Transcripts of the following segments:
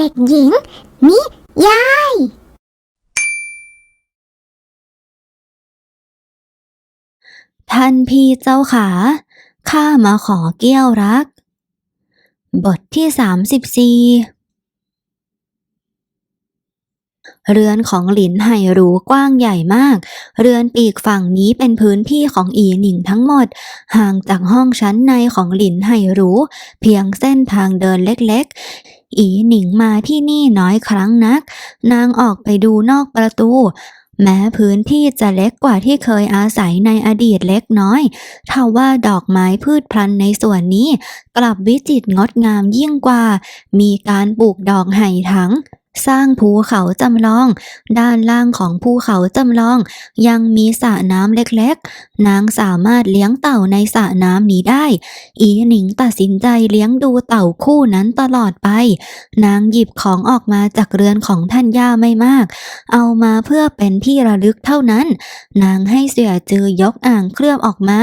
เด็กหญิง นิยาย ท่านพี่เจ้าขา ข้ามาขอเกี้ยวรัก บทที่สามสิบสี่เรือนของหลินไห่รูกว้างใหญ่มาก เรือนปีกฝั่งนี้เป็นพื้นที่ของอีหนิงทั้งหมด ห่างจากห้องชั้นในของหลินไห่รูเพียงเส้นทางเดินเล็ก อีหนิงมาที่นี่น้อยครั้งนัก นางออกไปดูนอกประตู แม้พื้นที่จะเล็กกว่าที่เคยอาศัยในอดีตเล็กน้อยทว่าดอกไม้พืชพันในส่วนนี้ กลับวิจิตรงดงามยิ่งกว่า มีการปลูกดอกไห่ถัง สร้างภูเขาจำลอง ด้านล่างของภูเขาจำลอง ยังมีสระน้ำเล็กๆ นางสามารถเลี้ยงเต่าในสระน้ำนี้ได้ อีหนิงตัดสินใจเลี้ยงดูเต่าคู่นั้นตลอดไป นางหยิบของออกมาจากเรือนของท่านย่าไม่มาก เอามาเพื่อเป็นที่ระลึกเท่านั้น นางให้เสียจือยกอ่างเคลือบออกมา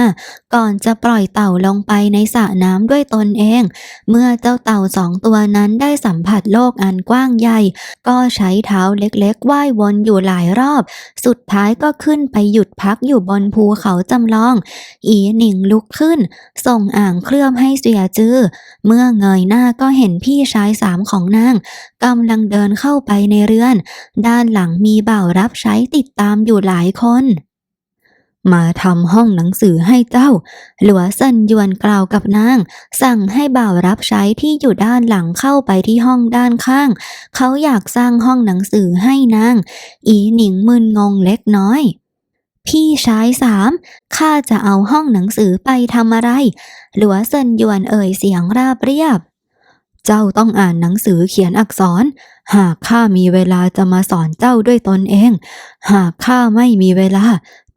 ก่อนจะปล่อยเต่าลงไปในสระน้ำด้วยตนเอง เมื่อเจ้าเต่าสองตัวนั้นได้สัมผัสโลกอันกว้างใหญ่ก็ใช้เท้าเล็กๆว่ายวนอยู่หลายรอบ สุดท้ายก็ขึ้นไปหยุดพักอยู่บนภูเขาจำลอง อีหนิงลุกขึ้น ส่งอ่างเคลือบให้เสียจือเมื่อเงยหน้าก็เห็นพี่ชายสามของนางกำลังเดินเข้าไปในเรือน ด้านหลังมีบ่าวรับใช้ติดตามอยู่หลายคน มาทำห้องหนังสือให้เจ้า หลัวเซินยวนกล่าวกับนาง สั่งให้บ่าวรับใช้ที่อยู่ด้านหลังเข้าไปที่ห้องด้านข้าง เขาอยากสร้างห้องหนังสือให้นาง อีหนิงมึนงงเล็กน้อยพี่ชายสาม ข้าจะเอาห้องหนังสือไปทำอะไร หลัวเซินยวนเอ่ยเสียงราบเรียบ เจ้าต้องอ่านหนังสือเขียนอักษร หากข้ามีเวลาจะมาสอนเจ้าด้วยตนเอง หากข้าไม่มีเวลา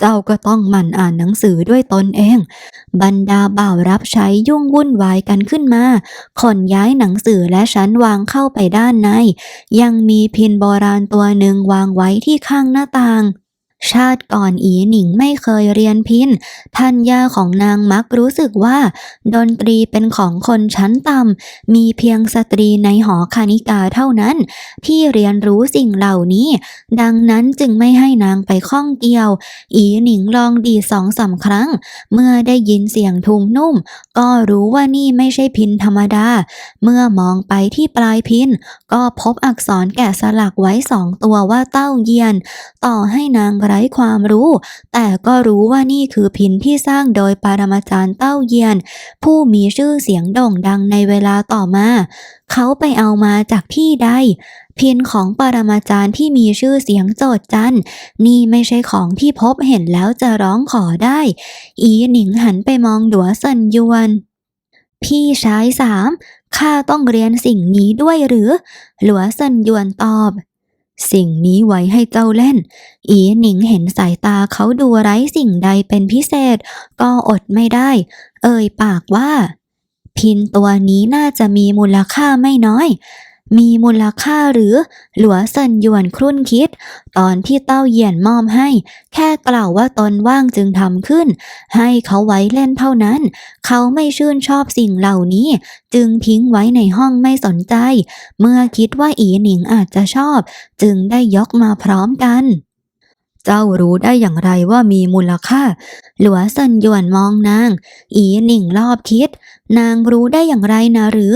เจ้าก็ต้องหมั่นอ่านหนังสือด้วยตนเอง บรรดาบ่าวรับใช้ยุ่งวุ่นวายกันขึ้นมา ขนย้ายหนังสือและชั้นวางเข้าไปด้านใน ยังมีพินโบราณตัวหนึ่งวางไว้ที่ข้างหน้าต่าง ชาติก่อนอีหนิงไม่เคยเรียนพินท่านย่าของนางมักรู้สึกว่า ดนตรีเป็นของคนชั้นต่ำ มีเพียงสตรีในหอคานิกาเท่านั้น ที่เรียนรู้สิ่งเหล่านี้ ดังนั้นจึงไม่ให้นางไปข้องเกี่ยว อีหนิงลองดีสองสามครั้ง เมื่อได้ยินเสียงทุ้มนุ่ม ก็รู้ว่านี่ไม่ใช่พินธรรมดา เมื่อมองไปที่ปลายพินก็พบอักษรแกะสลักไว้สองตัวว่าเต้าเยียน ต่อให้นางไร้ความรู้ แต่ก็รู้ว่านี่คือพินที่สร้างโดยปรมาจารย์เต้าเยียน ผู้มีชื่อเสียงโด่งดังในเวลาต่อมา เขาไปเอามาจากที่ใดพินของปรมาจารย์ที่มีชื่อเสียงโจดจันนี่ไม่ใช่ของที่พบเห็นแล้วจะร้องขอได้ อีหนิงหันไปมองหลัวเซินยวน พี่ชายสามข้าต้องเรียนสิ่งนี้ด้วยหรือ หลัวเซินยวนตอบ สิ่งนี้ไว้ให้เจ้าเล่น อีหนิงเห็นสายตาเขาดูไร้สิ่งใดเป็นพิเศษ ก็อดไม่ได้ เอ่ยปากว่า พินตัวนี้น่าจะมีมูลค่าไม่น้อย มีมูลค่าหรือ หลัวเซินยวนครุ่นคิด ตอนที่เต้าเหยียนมอบให้ แค่กล่าวว่าตนว่างจึงทำขึ้น ให้เขาไว้เล่นเท่านั้น เขาไม่ชื่นชอบสิ่งเหล่านี้ จึงทิ้งไว้ในห้องไม่สนใจ เมื่อคิดว่าอีหนิงอาจจะชอบ จึงได้ยกมาพร้อมกันเจ้ารู้ได้อย่างไรว่ามีมูลค่า หลัวเซินยวนมองนาง อีหนิงรอบคิด นางรู้ได้อย่างไรนะหรือ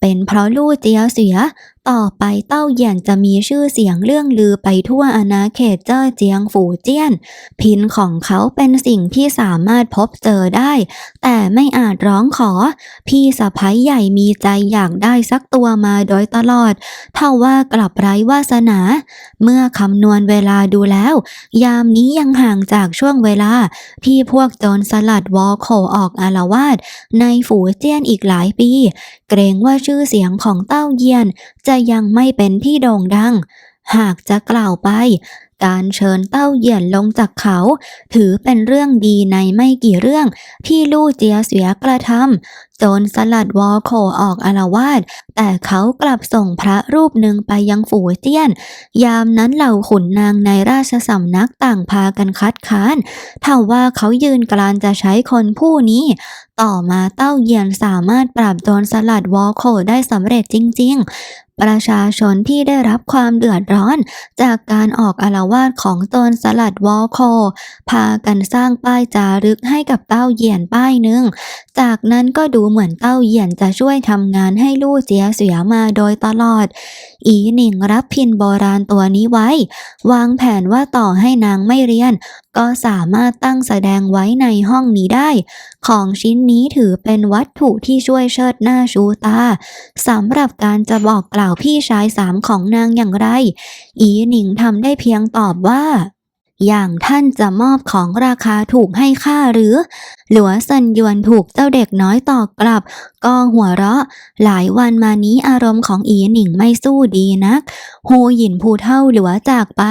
เป็นเพราะลู่เจียเสีย ต่อไปเต้าเหยียนจะมีชื่อเสียงเรื่องลือไปทั่วอาณาเขตเจ้อเจียงฝูเจี้ยน พินของเขาเป็นสิ่งที่สามารถพบเจอได้ แต่ไม่อาจร้องขอ พี่สะพ้ยใหญ่มีใจอยากได้สักตัวมาโดยตลอดเท่าว่ากลับไร้วาสนา เมื่อคำนวณเวลาดูแล้ว ยามนี้ยังห่างจากช่วงเวลา ที่พวกโจรสลัดวอลโคออกอาลวาดในฝูเจี้ยนอีกหลายปี เกรงว่าชื่อเสียงของเต้าเยียนจะยังไม่เป็นที่โด่งดัง หากจะกล่าวไป การเชิญเต้าเยียนลงจากเขา ถือเป็นเรื่องดีในไม่กี่เรื่องที่ลู่เจียเสียกระทำ จรสลัดวอโคออกอารวาสแต่เขากลับส่งพระรูปหนึ่งไปยังฝูเจี้ยน ยามนั้นเหล่าขุนนางในราชสำนักต่างพากันคัดค้านถ้าว่าเขายืนกรานจะใช้คนผู้นี้ ต่อมาเต้าเยียนสามารถปราบโจรสลัดวอโคได้สำเร็จจริง ๆประชาชนที่ได้รับความเดือดร้อน จากการออกอารวาสของโจรสลัดวอโค พากันสร้างป้ายจารึกให้กับเต้าเยียนป้ายหนึ่ง จากนั้นก็ดูเหมือนเต้าเยียนจะช่วยทำงานให้ลู่เจียเสียมาโดยตลอด อีหนิงรับพินโบราณตัวนี้ไว้ วางแผนว่าต่อให้นางไม่เรียน ก็สามารถตั้งแสดงไว้ในห้องนี้ได้ ของชิ้นนี้ถือเป็นวัตถุที่ช่วยเชิดหน้าชูตาสำหรับการจะบอกกล่าวพี่ชายสามของนางอย่างไร อีหนิงทำได้เพียงตอบว่า อย่างท่านจะมอบของราคาถูกให้ข้าหรือ หลัวซันยวนถูกเจ้าเด็กน้อยตอบกลับ ก็หัวเราะ หลายวันมานี้อารมณ์ของอีหนิงไม่สู้ดีนักฮูหยินผู้เท่าหลัวจากไป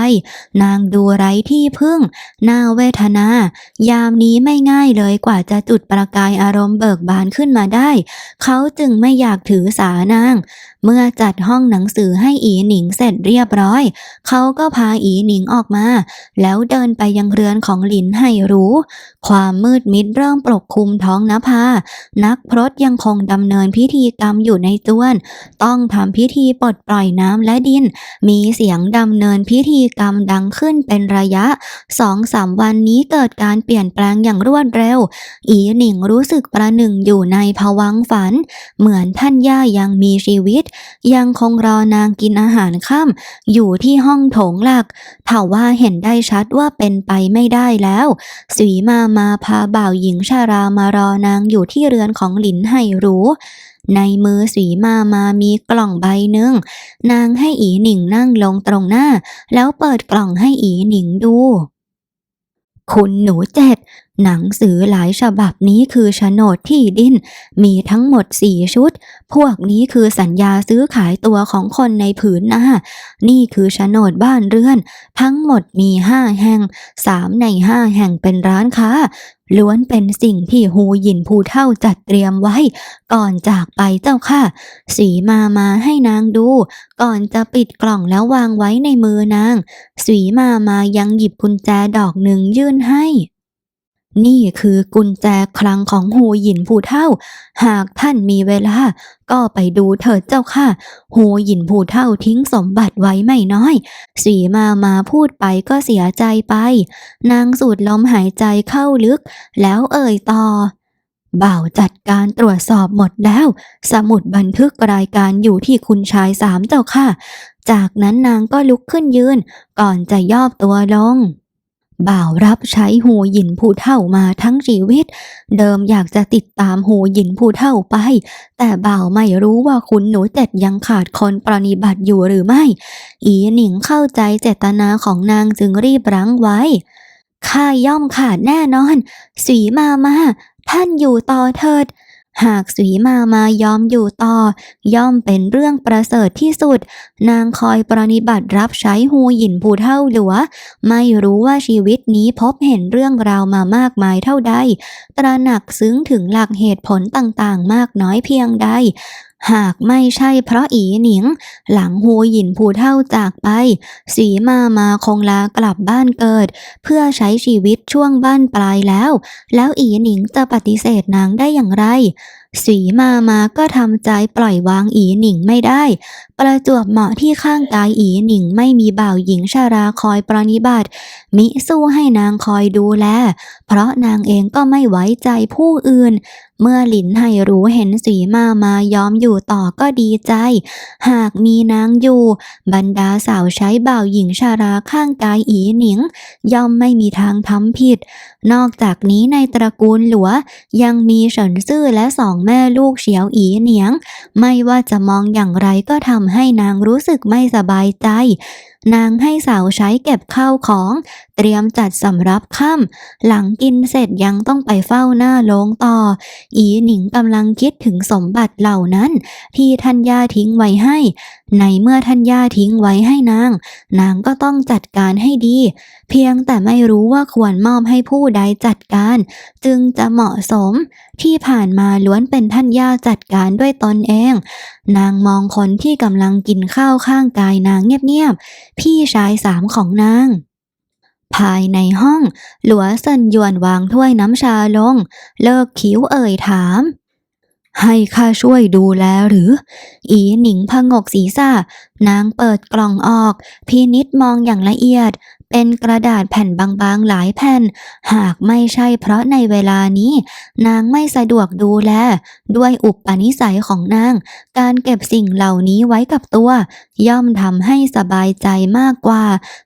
นางดูไร้ที่พึ่งน่าเวทนา ยามนี้ไม่ง่ายเลยกว่าจะจุดประกายอารมณ์เบิกบานขึ้นมาได้ เขาจึงไม่อยากถือสานาง เมื่อจัดห้องหนังสือให้อีหนิงเสร็จเรียบร้อย เขาก็พาอีหนิงออกมา แล้วเดินไปยังเรือนของหลินไห่รู้ ความมืดมิดเริ่มปกคลุมท้องนภา นักพรตยังคงดำเนินพิธีกรรมอยู่ในจวน ต้องทำพิธีปลดปล่อยน้ำและดิน มีเสียงดำเนินพิธีกรรมดังขึ้นเป็นระยะสองสามวันนี้เกิดการเปลี่ยนแปลงอย่างรวดเร็ว อีหนิงรู้สึกประหนึ่งอยู่ในภวังฝัน เหมือนท่านย่ายังมีชีวิต ยังคงรอนางกินอาหารค่ำอยู่ที่ห้องโถงหลักถ้าว่าเห็นได้ชัดว่าเป็นไปไม่ได้แล้วสีมามาพาบ่าวหญิงชารามารอนางอยู่ที่เรือนของหลินไห่รู้ในมือสีมามามีกล่องใบหนึ่ง นางให้อีหนิงนั่งลงตรงหน้า แล้วเปิดกล่องให้อีหนิงดู คุณหนูเจ็ด หนังสือหลายฉบับนี้คือโฉนดที่ดิน มีทั้งหมดสี่ชุด พวกนี้คือสัญญาซื้อขายตัวของคนในผืนนานี่คือโฉนดบ้านเรือน ทั้งหมดมีห้าแห่งสามในห้าแห่งเป็นร้านค้า ล้วนเป็นสิ่งที่ฮูหยินผู้เท่าจัดเตรียมไว้ ก่อนจากไปเจ้าค่ะ สีมามาให้นางดู ก่อนจะปิดกล่องแล้ววางไว้ในมือนาง สีมามายังหยิบกุญแจดอกหนึ่งยื่นให้ นี่คือกุญแจคลังของฮูหยินผู้เท่า หากท่านมีเวลา ก็ไปดูเถิดเจ้าค่ะฮูหยินผู้เท่าทิ้งสมบัติไว้ไม่น้อย สีมามาพูดไปก็เสียใจไป นางสูดลมหายใจเข้าลึก แล้วเอ่ยต่อ บ่าวจัดการตรวจสอบหมดแล้ว สมุดบันทึกรายการอยู่ที่คุณชายสามเจ้าค่ะ จากนั้นนางก็ลุกขึ้นยืน ก่อนจะย่อตัวลง บ่าวรับใช้หูหยินผู้เท่ามาทั้งชีวิต เดิมอยากจะติดตามหูหยินผู้เท่าไป แต่บ่าวไม่รู้ว่าคุณหนูเจ็ดยังขาดคนปรนิบัติอยู่หรือไม่ อีหนิงเข้าใจเจตนาของนางจึงรีบรั้งไว้ข้าย่อมขาดแน่นอน สีมามา ท่านอยู่ต่อเถิด หากสีมามายอมอยู่ต่อ ย่อมเป็นเรื่องประเสริฐที่สุด นางคอยปรนิบัติรับใช้หูหยินผู้เท่าหลัว ไม่รู้ว่าชีวิตนี้พบเห็นเรื่องราวมามากมายเท่าใด ตระหนักซึ้งถึงหลักเหตุผลต่างๆ มากน้อยเพียงใด หากไม่ใช่เพราะอีหนิง หลังฮูหยินผู้เท่าจากไป สีมามาคงลากลับบ้านเกิด เพื่อใช้ชีวิตช่วงบ้านปลายแล้ว แล้วอีหนิงจะปฏิเสธนางได้อย่างไร สีมามาก็ทำใจปล่อยวางอีหนิงไม่ได้ ประจวบเหมาะที่ข้างกายอีหนิงไม่มีบ่าวหญิงชาราคอยปรนิบัติ มิสู้ให้นางคอยดูแล เพราะนางเองก็ไม่ไว้ใจผู้อื่น เมื่อหลินไห่รู้เห็นสีมามายอมอยู่ต่อก็ดีใจ หากมีนางอยู่ บรรดาสาวใช้บ่าวหญิงชาราข้างกายอีหนิง ย่อมไม่มีทางทำผิด นอกจากนี้ในตระกูลหลัว ยังมีเฉินซื่อและสองแม่ลูกเฉียวอีเหนียง ไม่ว่าจะมองอย่างไรก็ทำให้นางรู้สึกไม่สบายใจ นางให้สาวใช้เก็บข้าวของเตรียมจัดสำรับค่ำหลังกินเสร็จยังต้องไปเฝ้าหน้าโลงต่อ อีหนิงกำลังคิดถึงสมบัติเหล่านั้น ที่ท่านย่าทิ้งไว้ให้ ในเมื่อท่านย่าทิ้งไว้ให้นาง นางก็ต้องจัดการให้ดี เพียงแต่ไม่รู้ว่าควรมอบให้ผู้ใดจัดการ จึงจะเหมาะสม ที่ผ่านมาล้วนเป็นท่านย่าจัดการด้วยตนเอง นางมองคนที่กำลังกินข้าวข้างกายนางเงียบๆพี่ชายสามของนาง ภายในห้อง หลัวเซินยวนวางถ้วยน้ำชาลง เลิกคิ้วเอ่ยถาม ให้ข้าช่วยดูแลหรือ อีหนิงพงกศีรษะนางเปิดกล่องออกพินิษมองอย่างละเอียด เป็นกระดาษแผ่นบางๆหลายแผ่น หากไม่ใช่เพราะในเวลานี้ นางไม่สะดวกดูแล ด้วยอุปนิสัยของนาง การเก็บสิ่งเหล่านี้ไว้กับตัว ย่อมทำให้สบายใจมากกว่า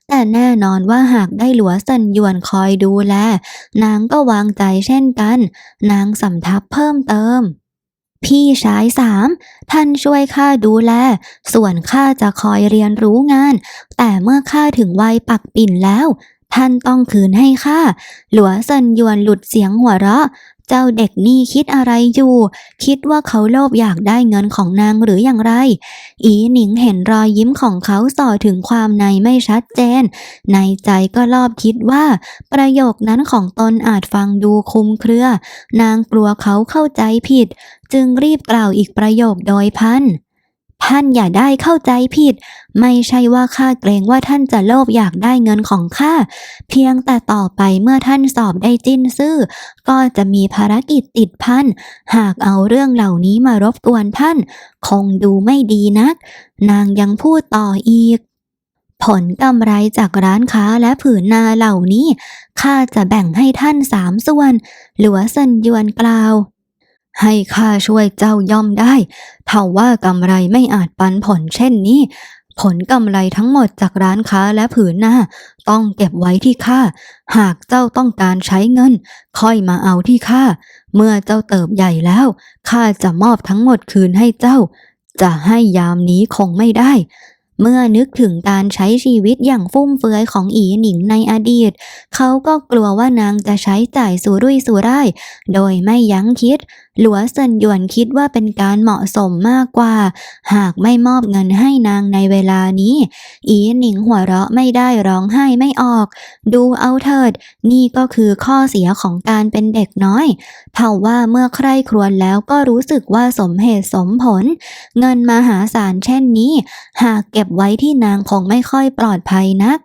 แต่แน่นอนว่าหากได้หลัวสันยวนคอยดูแล นางก็วางใจเช่นกัน นางสำทับเพิ่มเติม พี่ชายสามท่านช่วยข้าดูแล ส่วนข้าจะคอยเรียนรู้งาน แต่เมื่อข้าถึงวัยปักปิ่นแล้ว ท่านต้องคืนให้ข้า หลัวเซินยวนหลุดเสียงหัวเราะ เจ้าเด็กนี่คิดอะไรอยู่ คิดว่าเขาโลภอยากได้เงินของนางหรืออย่างไร อีหนิงเห็นรอยยิ้มของเขาส่อถึงความในไม่ชัดเจน ในใจก็รอบคิดว่า ประโยคนั้นของตนอาจฟังดูคุมเครือ นางกลัวเขาเข้าใจผิด จึงรีบกล่าวอีกประโยคโดยพัน ท่านอย่าได้เข้าใจผิด ไม่ใช่ว่าข้าเกรงว่าท่านจะโลภอยากได้เงินของข้า เพียงแต่ต่อไปเมื่อท่านสอบได้จิ้นซื่อ ก็จะมีภารกิจติดพัน หากเอาเรื่องเหล่านี้มารบกวนท่าน คงดูไม่ดีนัก นางยังพูดต่ออีก ผลกำไรจากร้านค้าและผืนนาเหล่านี้ ข้าจะแบ่งให้ท่านสามส่วน หลัวเซินยวนกล่าว ให้ข้าช่วยเจ้าย่อมได้เท่าว่ากำไรไม่อาจปันผลเช่นนี้ ผลกำไรทั้งหมดจากร้านค้าและผืนหน้า ต้องเก็บไว้ที่ข้า หากเจ้าต้องการใช้เงิน ค่อยมาเอาที่ข้า เมื่อเจ้าเติบใหญ่แล้ว ข้าจะมอบทั้งหมดคืนให้เจ้า จะให้ยามนี้คงไม่ได้เมื่อนึกถึงการใช้ชีวิตอย่างฟุ่มเฟือยของอีหนิงในอดีต เขาก็กลัวว่านางจะใช้จ่ายสุรุ่ยสุร่าย โดยไม่ยั้งคิด หลัวเซินหยวนคิดว่าเป็นการเหมาะสมมากกว่า หากไม่มอบเงินให้นางในเวลานี้ อีหนิงหัวเราะไม่ได้ร้องไห้ไม่ออก ดูเอาเถิด นี่ก็คือข้อเสียของการเป็นเด็กน้อยเท่าว่าเมื่อใครครวญแล้วก็รู้สึกว่าสมเหตุสมผล เงินมหาศาลเช่นนี้ หากเก็บไว้ที่นางคงไม่ค่อยปลอดภัยนัก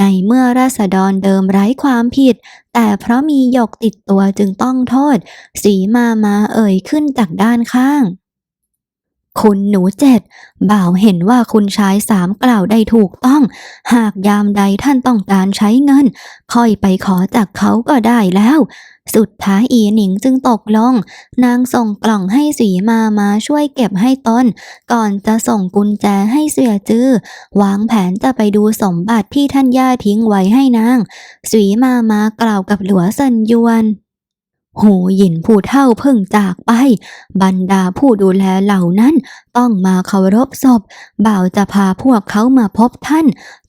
ในเมื่อราษฎรเดิมไร้ความผิด แต่เพราะมีหยกติดตัวจึงต้องโทษ สีมามาเอ่ยขึ้นจากด้านข้าง คุณหนูเจ็ด บ่าวเห็นว่าคุณชายสามกล่าวได้ถูกต้อง หากยามใดท่านต้องการใช้เงิน ค่อยไปขอจากเขาก็ได้แล้ว สุดท้ายอีหนิงจึงตกลง นางส่งกล่องให้สีมามาช่วยเก็บให้ตน ก่อนจะส่งกุญแจให้เสียจื้อวางแผนจะไปดูสมบัติที่ท่านย่าทิ้งไว้ให้นาง สีมามา กล่าวกับหลัวเซินยวน หูหยินผู้เท่าเพิ่งจากไป บรรดาผู้ดูแลเหล่านั้นต้องมาเคารพศพ บ่าวจะพาพวกเขามาพบท่าน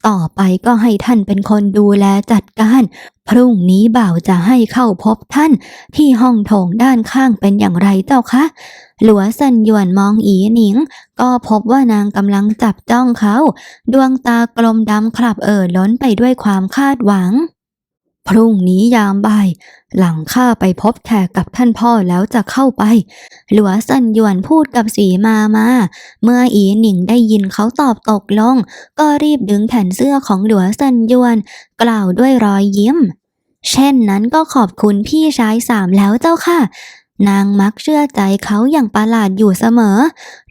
ต่อไปก็ให้ท่านเป็นคนดูแลจัดการ พรุ่งนี้บ่าวจะให้เข้าพบท่าน ที่ห้องโถงด้านข้างเป็นอย่างไรเจ้าคะ หลัวสันยวนมองอีหนิง ก็พบว่านางกำลังจับจ้องเขา ดวงตากลมดำคลับเอ่อล้นไปด้วยความคาดหวัง พรุ่งนี้ยามบ่าย หลังข้าไปพบแขกกับท่านพ่อแล้วจะเข้าไป หลัวสันหยวนพูดกับสีมามา เมื่ออีหนิงได้ยินเขาตอบตกลง ก็รีบดึงแขนเสื้อของหลัวสันหยวน กล่าวด้วยรอยยิ้ม เช่นนั้นก็ขอบคุณพี่ชายสามแล้วเจ้าค่ะ นางมักเชื่อใจเขาอย่างประหลาดอยู่เสมอ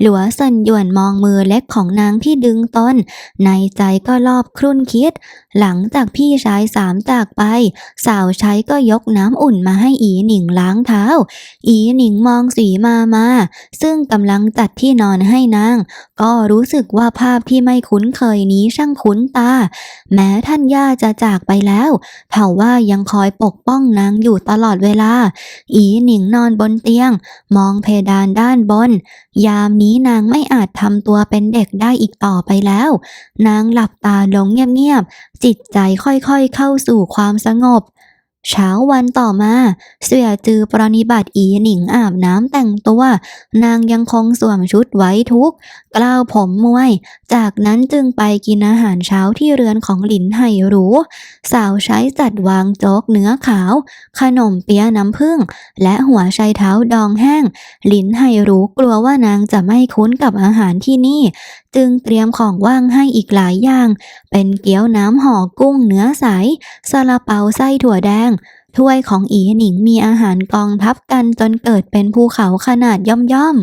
หลัวสันหยวนมองมือเล็กของนางที่ดึงตน ในใจก็รอบครุ่นคิด หลังจากพี่ชายสามจากไป สาวใช้ก็ยกน้ำอุ่นมาให้อีหนิงล้างเท้า อีหนิงมองสีมามา ซึ่งกำลังจัดที่นอนให้นาง ก็รู้สึกว่าภาพที่ไม่คุ้นเคยนี้ช่างคุ้นตา แม้ท่านย่าจะจากไปแล้วเผ่าว่ายังคอยปกป้องนางอยู่ตลอดเวลา อีหนิงนอนบนเตียง มองเพดานด้านบน ยามนี้นางไม่อาจทำตัวเป็นเด็กได้อีกต่อไปแล้ว นางหลับตาลงเงียบๆจิตใจค่อยๆเข้าสู่ความสงบ เช้าวันต่อมาเสี่ยจือปรนิบัติอีหนิงอาบน้ำแต่งตัว นางยังคงสวมชุดไว้ทุกกล้าวผมมวย จากนั้นจึงไปกินอาหารเช้าที่เรือนของหลินไห่หรู สาวใช้จัดวางโจ๊กเนื้อขาว ขนมเปี๊ยะน้ำผึ้งและหัวไชเท้าดองแห้ง หลินไห่รู้กลัวว่านางจะไม่คุ้นกับอาหารที่นี่ จึงเตรียมของว่างให้อีกหลายอย่าง เป็นเกี๊ยวน้ำห่อกุ้งเนื้อใสซาลาเปาไส้ถั่วแดง ถ้วยของอีหนิงมีอาหารกองทับกันจนเกิดเป็นภูเขาขนาดย่อม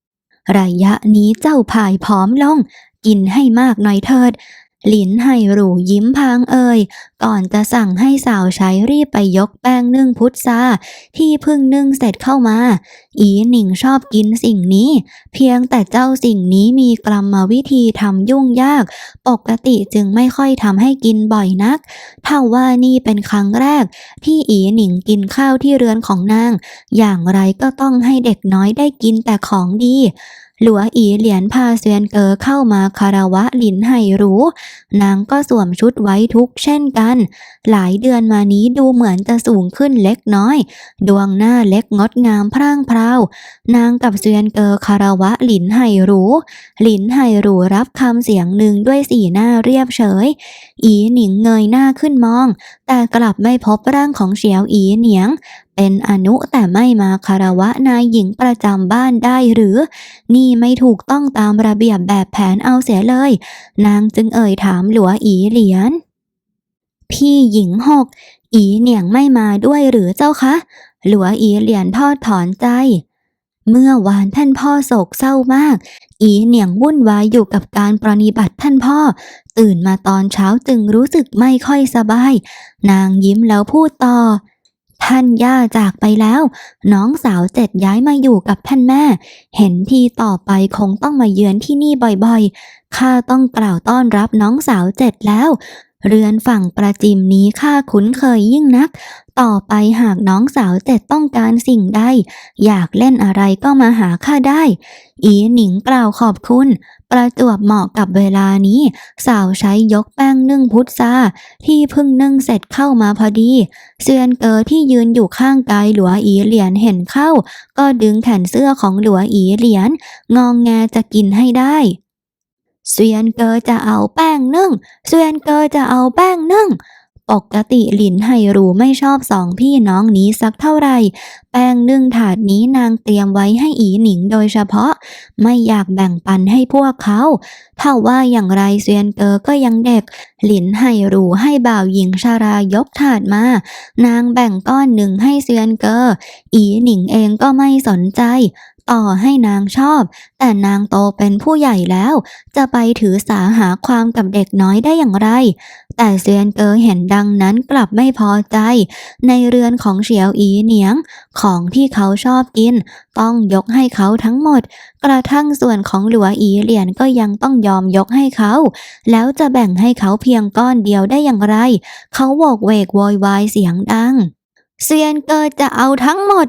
ๆระยะนี้เจ้าผายผอมลง กินให้มากหน่อยเถิด หลินไห่หรูยิ้มพางเอ่ยก่อนจะสั่งให้สาวใช้รีบไปยกแป้งนึ่งพุทราที่เพิ่งนึ่งเสร็จเข้ามา อีหนิงชอบกินสิ่งนี้ เพียงแต่เจ้าสิ่งนี้มีกรรมวิธีทำยุ่งยาก ปกติจึงไม่ค่อยทำให้กินบ่อยนักเท่าว่านี่เป็นครั้งแรก ที่อีหนิงกินข้าวที่เรือนของนาง อย่างไรก็ต้องให้เด็กน้อยได้กินแต่ของดี หลัวอีเหลียนพาเซียนเกอเข้ามาคารวะหลินไห่รู้ นางก็สวมชุดไว้ทุกเช่นกัน หลายเดือนมานี้ดูเหมือนจะสูงขึ้นเล็กน้อย ดวงหน้าเล็กงดงามพร่างพราวนางกับเซียนเกอคารวะหลินไห่รู้ หลินไห่รู้รับคำเสียงหนึ่งด้วยสีหน้าเรียบเฉย อีหนิงเงยหน้าขึ้นมอง แต่กลับไม่พบร่างของเฉียวอีเหนียงเป็นอนุแต่ไม่มาคารวะนายหญิงประจำบ้านได้หรือ นี่ไม่ถูกต้องตามระเบียบแบบแผนเอาเสียเลย นางจึงเอ่ยถามหลัวอีเหลียน พี่หญิงหก อีเหนียงไม่มาด้วยหรือเจ้าคะ หลัวอีเหลียนทอดถอนใจเมื่อวานท่านพ่อโศกเศร้ามาก อีเหนียงวุ่นวายอยู่กับการปรนิบัติท่านพ่อ ตื่นมาตอนเช้าจึงรู้สึกไม่ค่อยสบาย นางยิ้มแล้วพูดต่อ ท่านย่าจากไปแล้ว น้องสาวเจ็ดย้ายมาอยู่กับท่านแม่ เห็นทีต่อไปคงต้องมาเยือนที่นี่บ่อยๆข้าต้องกล่าวต้อนรับน้องสาวเจ็ดแล้ว เรือนฝั่งประจิมนี้ข้าคุ้นเคยยิ่งนัก ต่อไปหากน้องสาวเจ็ดต้องการสิ่งใด อยากเล่นอะไรก็มาหาข้าได้ อีหนิงกล่าวขอบคุณ ประจวบเหมาะกับเวลานี้ สาวใช้ยกแป้งนึ่งพุทราที่เพิ่งนึ่งเสร็จเข้ามาพอดี เซียนเกอที่ยืนอยู่ข้างกายหลัวอีเหลียนเห็นเข้า ก็ดึงแขนเสื้อของหลัวอีเหลียนงองแงจะกินให้ได้ เซียนเกอจะเอาแป้งนึ่งเซียนเกอจะเอาแป้งนึ่ง ปกติหลินไห่รูไม่ชอบสองพี่น้องนี้สักเท่าไหร่ แป้งนึ่งถาดนี้นางเตรียมไว้ให้อีหนิงโดยเฉพาะ ไม่อยากแบ่งปันให้พวกเขา ถ้าว่าอย่างไรเซียนเกอก็ยังเด็ก หลินไห่รูให้บ่าวหญิงชารายกถาดมา นางแบ่งก้อนหนึ่งให้เซียนเกอ อีหนิงเองก็ไม่สนใจ ต่อให้นางชอบ แต่นางโตเป็นผู้ใหญ่แล้ว จะไปถือสาหาความกับเด็กน้อยได้อย่างไร แต่เซียนเกอเห็นดังนั้นกลับไม่พอใจ ในเรือนของเฉียวอีเหนียง ของที่เขาชอบกิน ต้องยกให้เขาทั้งหมด กระทั่งส่วนของหลัวอีเหลียนก็ยังต้องยอมยกให้เขา แล้วจะแบ่งให้เขาเพียงก้อนเดียวได้อย่างไร เขาโวกเวกโวยวายเสียงดัง เซียนเกิดจะเอาทั้งหมด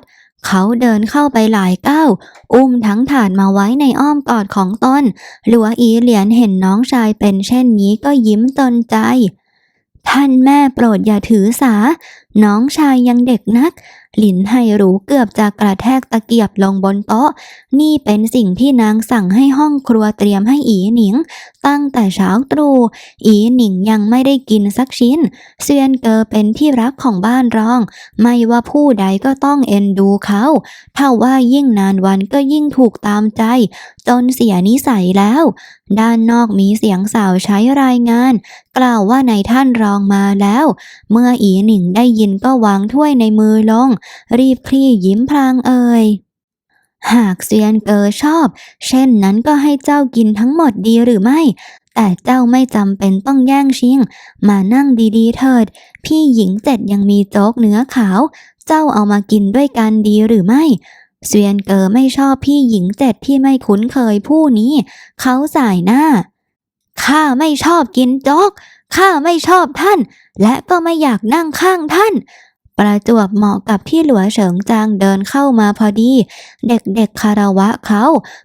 เขาเดินเข้าไปหลายก้าว อุ้มทั้งถาดมาไว้ในอ้อมกอดของตนหลัวอีเหลียนเห็นน้องชายเป็นเช่นนี้ก็ยิ้มตนใจ ท่านแม่โปรดอย่าถือสา น้องชายยังเด็กนัก หลินไห่รู้เกือบจะกระแทกตะเกียบลงบนโต๊ะ นี่เป็นสิ่งที่นางสั่งให้ห้องครัวเตรียมให้อีหนิง ตั้งแต่เช้าตรู่อีหนิงยังไม่ได้กินสักชิ้น เซียนเกอเป็นที่รักของบ้านรอง ไม่ว่าผู้ใดก็ต้องเอ็นดูเขาถ้าว่ายิ่งนานวันก็ยิ่งถูกตามใจ จนเสียนิสัยแล้วด้านนอกมีเสียงสาวใช้รายงาน กล่าวว่าในท่านรองมาแล้ว เมื่ออีหนิงได้ยินก็วางถ้วยในมือลง รีบคลี่ยิ้มพลางเอ่ยหากเซียนเกอชอบ เช่นนั้นก็ให้เจ้ากินทั้งหมดดีหรือไม่ แต่เจ้าไม่จำเป็นต้องแย่งชิง มานั่งดีๆเถิด พี่หญิงเจ็ดยังมีโจ๊กเนื้อขาว เจ้าเอามากินด้วยกันดีหรือไม่ เซียนเกอไม่ชอบพี่หญิงเจ็ดที่ไม่คุ้นเคยผู้นี้ เขาสายหน้า ข้าไม่ชอบกินโจ๊ก ข้าไม่ชอบท่าน และก็ไม่อยากนั่งข้างท่าน ประจวบเหมาะกับที่หลัวเฉิงจางเดินเข้ามาพอดี เด็กๆคารวะเขา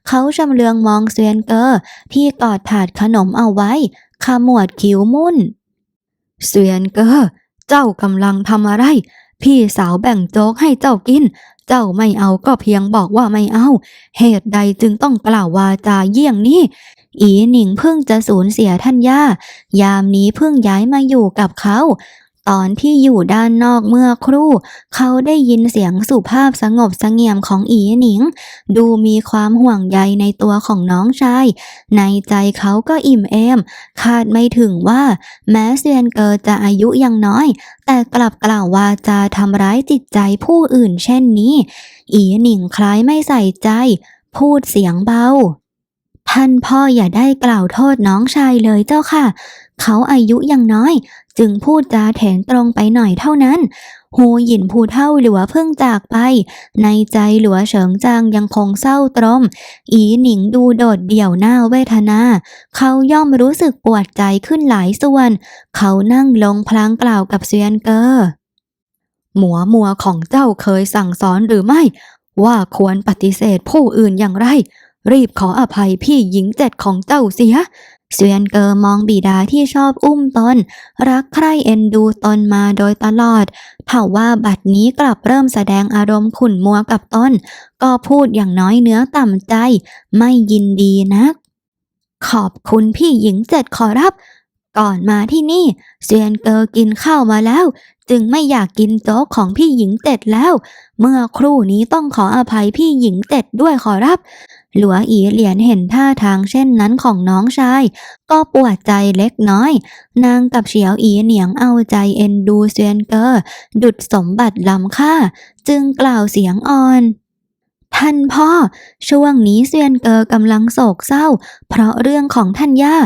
เขาชำเลืองมองเซียนเกอร์ที่กอดถาดขนมเอาไว้ ขมวดคิ้วมุ่น เซียนเกอร์เจ้ากำลังทำอะไรพี่สาวแบ่งโจ๊กให้เจ้ากิน เจ้าไม่เอาก็เพียงบอกว่าไม่เอา เหตุใดจึงต้องกล่าววาจาเยี่ยงนี้ อีหนิงเพิ่งจะสูญเสียท่านย่า ยามนี้เพิ่งย้ายมาอยู่กับเขา ตอนที่อยู่ด้านนอกเมื่อครู่ เขาได้ยินเสียงสุภาพสงบสงี่ยมของอีหนิง ดูมีความห่วงใยในตัวของน้องชาย ในใจเขาก็อิ่มเอม คาดไม่ถึงว่า แม้เซียนเกอจะอายุยังน้อย แต่กลับกล่าววาจาทำร้ายจิตใจผู้อื่นเช่นนี้ อีหนิงคล้ายไม่ใส่ใจ พูดเสียงเบาท่านพ่ออย่าได้กล่าวโทษน้องชายเลยเจ้าค่ะ เขาอายุยังน้อย จึงพูดจาแถนตรงไปหน่อยเท่านั้น หูหยินผู้เท่าหลัวเพิ่งจากไป ในใจหลัวเฉิงจางยังคงเศร้าตรม อีหนิงดูโดดเดี่ยวหน้าเวทนา เขาย่อมรู้สึกปวดใจขึ้นหลายส่วน เขานั่งลงพลางกล่าวกับเซียนเกอร์หมัวมัวของเจ้าเคยสั่งสอนหรือไม่ ว่าควรปฏิเสธผู้อื่นอย่างไร รีบขออภัยพี่หญิงเจ็ดของเจ้าเสีย เซียนเกอร์มองบิดาที่ชอบอุ้มตน รักใคร่เอ็นดูตนมาโดยตลอดเท่าว่าบัดนี้กลับเริ่มแสดงอารมณ์ขุ่นมัวกับตน ก็พูดอย่างน้อยเนื้อต่ำใจ ไม่ยินดีนัก ขอบคุณพี่หญิงเจ็ดขอรับ ก่อนมาที่นี่ เซียนเกอร์กินข้าวมาแล้ว จึงไม่อยากกินโจ๊กของพี่หญิงเต็ดแล้ว เมื่อครู่นี้ต้องขออภัยพี่หญิงเต็ดด้วยขอรับ หลัวอีเหลียนเห็นท่าทางเช่นนั้นของน้องชาย ก็ปวดใจเล็กน้อย นางกับเฉียวอีเหนียงเอาใจเอ็นดูเซียนเกอร์ ดุดสมบัติล้ำค่า จึงกล่าวเสียงอ่อนท่านพ่อ ช่วงนี้เซียนเกอร์กำลังโศกเศร้า เพราะเรื่องของท่านย่า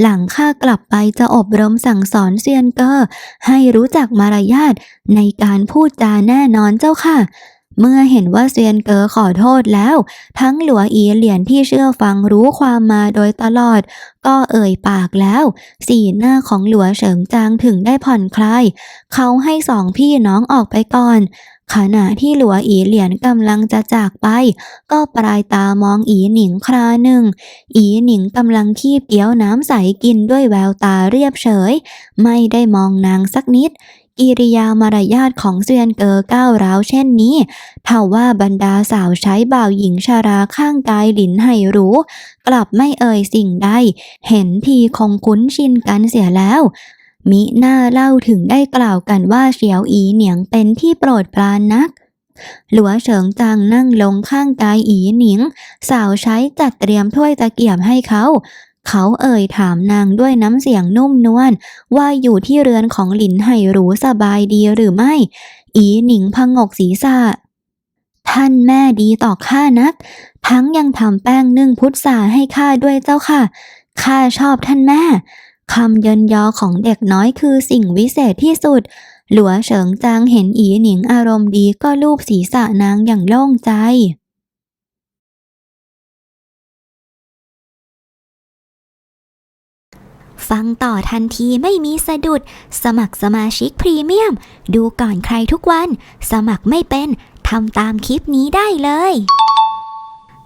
หลังข้ากลับไปจะอบรมสั่งสอนเซียนเกอร์ให้รู้จักมารยาทในการพูดจาแน่นอนเจ้าค่ะ เมื่อเห็นว่าเซียนเก๋อขอโทษแล้ว ทั้งหลัวอีเหลียนที่เชื่อฟังรู้ความมาโดยตลอด ก็เอ่ยปากแล้ว สีหน้าของหลัวเฉิงจางถึงได้ผ่อนคลาย เขาให้สองพี่น้องออกไปก่อน ขณะที่หลัวอีเหลียนกำลังจะจากไป ก็ปลายตามองอีหนิงคราหนึ่ง อีหนิงกำลังคีบเกี๊ยวน้ำใสกินด้วยแววตาเรียบเฉย ไม่ได้มองนางสักนิดกิริยามารยาทของเซียนเกอก้าวร้าวเช่นนี้เท่าว่าบรรดาสาวใช้บ่าวหญิงชาราข้างกายหลินให้รู้ กลับไม่เอ่ยสิ่งใด เห็นทีคงคุ้นชินกันเสียแล้ว มิหน้าเล่าถึงได้กล่าวกันว่าเฉียวอีเหนียงเป็นที่โปรดปรานนัก หลัวเฉิงจางนั่งลงข้างกายอีหนิง สาวใช้จัดเตรียมถ้วยตะเกียบให้เขา เขาเอ่ยถามนางด้วยน้ำเสียงนุ่มนวลว่าอยู่ที่เรือนของหลินไห่หรูสบายดีหรือไม่ อีหนิงพงกศีรษะท่านแม่ดีต่อข้านัก ทั้งยังทำแป้งนึ่งพุทราให้ข้าด้วยเจ้าค่ะ ข้าชอบท่านแม่ คำเยินยอของเด็กน้อยคือสิ่งวิเศษที่สุด หลัวเฉิงจางเห็นอีหนิงอารมณ์ดีก็ลูบศีรษะนางอย่างโล่งใจฟังต่อทันทีไม่มีสะดุด สมัครสมาชิกพรีเมียม ดูก่อนใครทุกวัน สมัครไม่เป็น ทำตามคลิปนี้ได้เลย